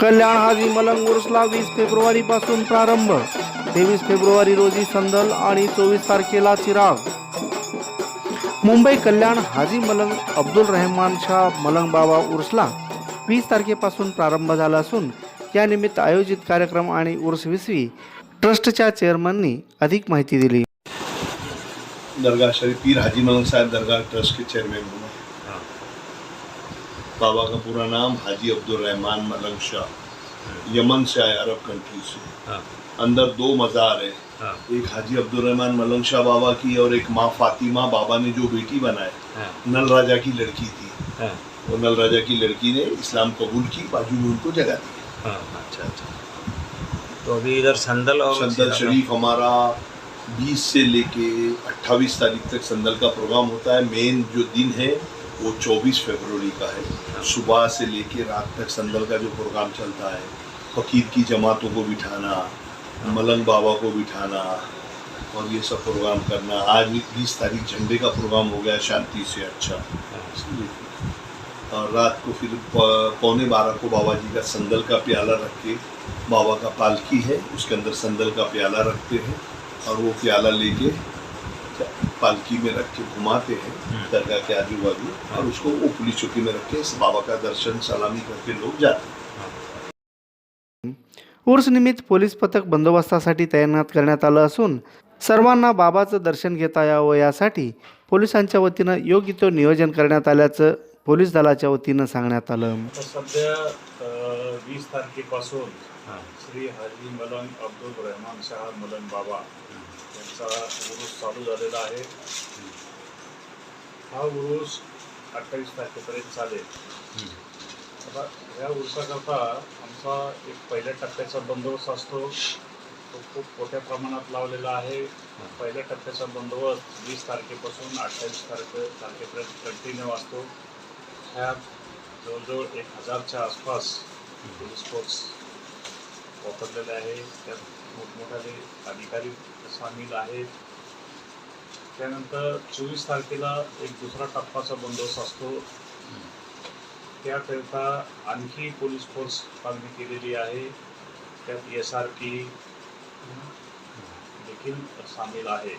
कल्याण हाजी मलंग Ursula वीस February पासून प्रारंभ. तेवीस फेब्रुवारी रोजी संदल आणि चोवीस तारखेला चिराग. मुंबई कल्याण हाजी मलंग अब्दुल रहमान शाह मलंग बाबा उर्सला वीस तारखेपासून प्रारंभ झाला असून यानिमित्त आयोजित कार्यक्रम आणि उर्स विसवी ट्रस्टच्या चेअरमननी अधिक माहिती दिली. दरगाह शरीफ पीर हाजी मलंग साहेब दरगाह ट्रस्ट के चेयरमैन बाबा का पूरा नाम हाजी अब्दुल रहमान मलंग शाह यमन से आए अरब कंट्री से। अंदर दो मज़ार है। एक हाजी अब्दुल रहमान मलंग शाह बाबा की और एक माँ फातिमा बाबा ने जो बेटी बनाए नल राजा की लड़की थी। वो नल राजा की लड़की ने इस्लाम कबूल की बाजू में उनको जगह दी। अच्छा अच्छा। तो अभी इधर संदल और संदल शरीफ हमारा 20 से लेके 28 तारीख तक संदल का प्रोग्राम होता है। मेन जो दिन है वो 24 फरवरी का है। सुबह से लेके रात तक संदल का जो प्रोग्राम चलता है फकीर की जमातों को बिठाना मलंग बाबा को बिठाना और ये सब प्रोग्राम करना। आज भी 20 तारीख झंडे का प्रोग्राम हो गया शांति से अच्छा। और रात को फिर पौने बारह को बाबा जी का संदल का प्याला रख के बाबा का पालकी है उसके अंदर संदल का प्याला रखते हैं और वो प्याला लेके पालकी में रख के घुमाते हैं दरगाह के आजू बाजू और उसको वो पुलिस चौकी में रख के इस बाबा का दर्शन सलामी करके लोग जाते हैं। उर्स निमित्त पोलीस पथक बंदोबस्तासाठी तैनात करण्यात आलं असून सर्वांना बाबाचं दर्शन घेता यावं यासाठी पोलिसांच्या वतीनं योग्य तो नियोजन करण्यात आल्याचं पोलीस दलाच्या वतीनं सांगण्यात आलं. सध्या वीस तारखेपासून. श्री हाजी मलंग अब्दुल रहमान शाह मलंग बाबा यांचा उरूस चालू झालेला आहे. हा उरूस अठ्ठावीस तारखेपर्यंत चालेल. आता ह्या उरसाकरता आमचा एक पहिल्या टप्प्याचा बंदोबस्त असतो. तो खूप मोठ्या प्रमाणात लावलेला आहे. पहिल्या टप्प्याचा बंदोबस्त वीस तारखेपासून अठ्ठावीस तारखे तारखेपर्यंत कंटिन्यू असतो. ह्यात जवळजवळ एक हजारच्या आसपास पोलीस फोर्स वापरलेले आहे. त्यात मोठमोठाले अधिकारी सामील आहेत. त्यानंतर चोवीस तारखेला एक दुसरा टप्पाचा बंदोबस्त असतो. त्याकरिता आणखी पोलीस फोर्स मागणी केलेली आहे. त्यात एस आर पी देखील सामील आहे.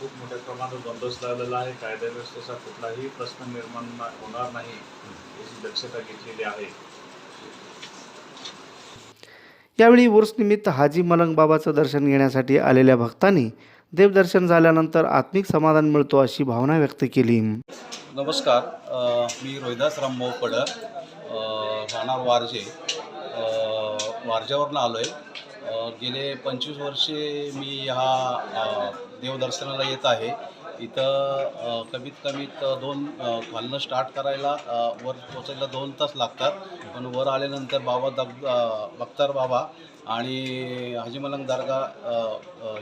खूप मोठ्या प्रमाणात बंदोबस्त लावलेला आहे. कायदा व्यवस्थेचा कुठलाही प्रश्न निर्माण होणार नाही याची दक्षता घेतलेली आहे. यावेळी उर्सनिमित्त हाजी मलंग बाबाचं दर्शन घेण्यासाठी आलेल्या भक्तांनी देवदर्शन झाल्यानंतर आत्मिक समाधान मिळतो अशी भावना व्यक्त केली. नमस्कार. मी रोहिदास रामभाऊ पडर राहणार वारजे. अ, वारजेवरनं आलो आहे गेले पंचवीस वर्षे मी हा देवदर्शनाला येत आहे. इथं कमीत कमीत दोन खालनं स्टार्ट करायला वर पोचायला दोन तास लागतात. पण वर आल्यानंतर बाबा दग बख्तार बाबा. आणि हाजी मलंग दर्गा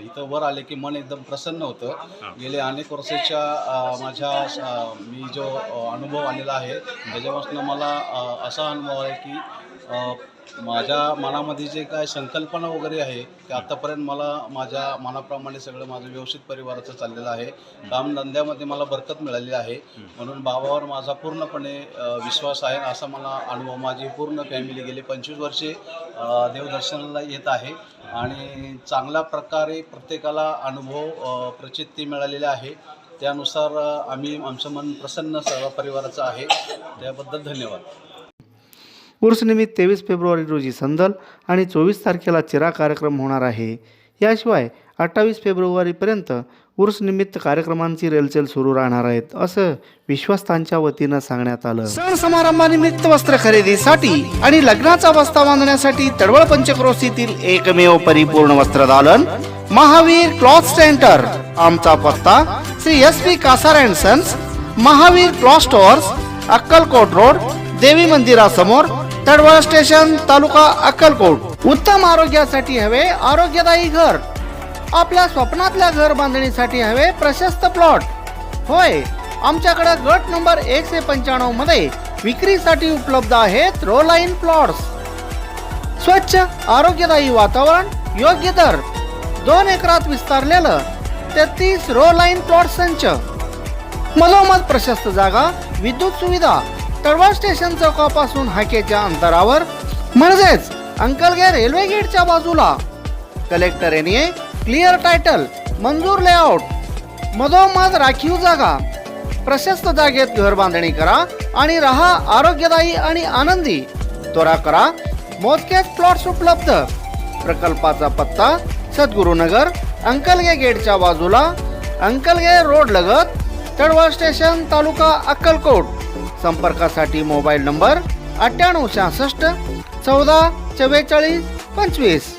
इथं वर आले की मन एकदम प्रसन्न होतं. गेले अनेक वर्षाच्या माझ्या मी जो अनुभव आलेला आहे त्याच्यापासून मला असा अनुभव आहे की माझ्या मनामध्ये जे काय संकल्पना वगैरे आहे ते आत्तापर्यंत मला माझ्या मनाप्रमाणे सगळं माझं व्यवस्थित परिवाराचं चाललेलं आहे. कामधंद्यामध्ये मला बरकत मिळाली आहे. म्हणून बाबावर माझा पूर्णपणे विश्वास आहे असा मला अनुभव. माझी पूर्ण फॅमिली गेली पंचवीस वर्षे देवदर्शनाला येत आहे. आणि चांगल्या प्रकारे प्रत्येकाला अनुभव प्रचिती मिळालेला आहे. त्यानुसार आम्ही आमचं मन प्रसन्न सर्व परिवाराचं आहे. त्याबद्दल धन्यवाद. उर्सनिमित्त तेवीस फेब्रुवारी रोजी संदल आणि चोवीस तारखेला चिरा कार्यक्रम होणार आहे. याशिवाय अठ्ठावीस फेब्रुवारीपर्यंत उर्सनिमित्त कार्यक्रमांची रेलचेल सुरू राहणार आहेत असं विश्वस्तांच्या वतीनं सांगण्यात आलं. सण समारंभानिमित्त वस्त्र खरेदीसाठी आणि लग्नाचा वस्ता बांधण्यासाठी तडवळ पंचक्रोशीतील एकमेव परिपूर्ण वस्त्र दालन महावीर क्लॉथ सेंटर आमचा पत्ता Shri S P Kasar and sons Mahavir cloth stores Akkalkot road देवी मंदिरासमोर तडवळ स्टेशन तालुका अक्कलकोट. उत्तम आरोग्यासाठी हवे आरोग्यदायी घर. आपल्या स्वप्नातल्या घर बांधणीसाठी हवे प्रशस्त प्लॉट. होय आमच्याकडे गट नंबर एकशे पंच्याण्णवमध्ये विक्रीसाठी उपलब्ध आहेत रो लाईन प्लॉट्स. स्वच्छ आरोग्यदायी वातावरण योग्य दर. दोन एकरात विस्तारलेलं तेहतीस रो लाईन प्लॉट संच. मधोमध प्रशस्त जागा विद्युत सुविधा. तळवा स्टेशन चौकापासून हाकेच्या अंतरावर म्हणजेच अंकलगे रेल्वे गेटच्या बाजूला. कलेक्टर यांनी क्लिअर टायटल मंजूर लेआउट मधोमध राखीव जागा. प्रशस्त जागेत घर बांधणी करा आणि राहा आरोग्यदायी आणि आनंदी. त्वरा करा मोजकेच प्लॉट्स उपलब्ध. प्रकल्पाचा पत्ता सद्गुरुनगर अंकलगे गेटच्या बाजूला अंकलगे रोड लगत तळवा स्टेशन तालुका अक्कलकोट. संपर्कासाठी मोबाईल नंबर अठ्ठ्याण्णव सहासष्ट चौदा चव्वेचाळीस पंचवीस.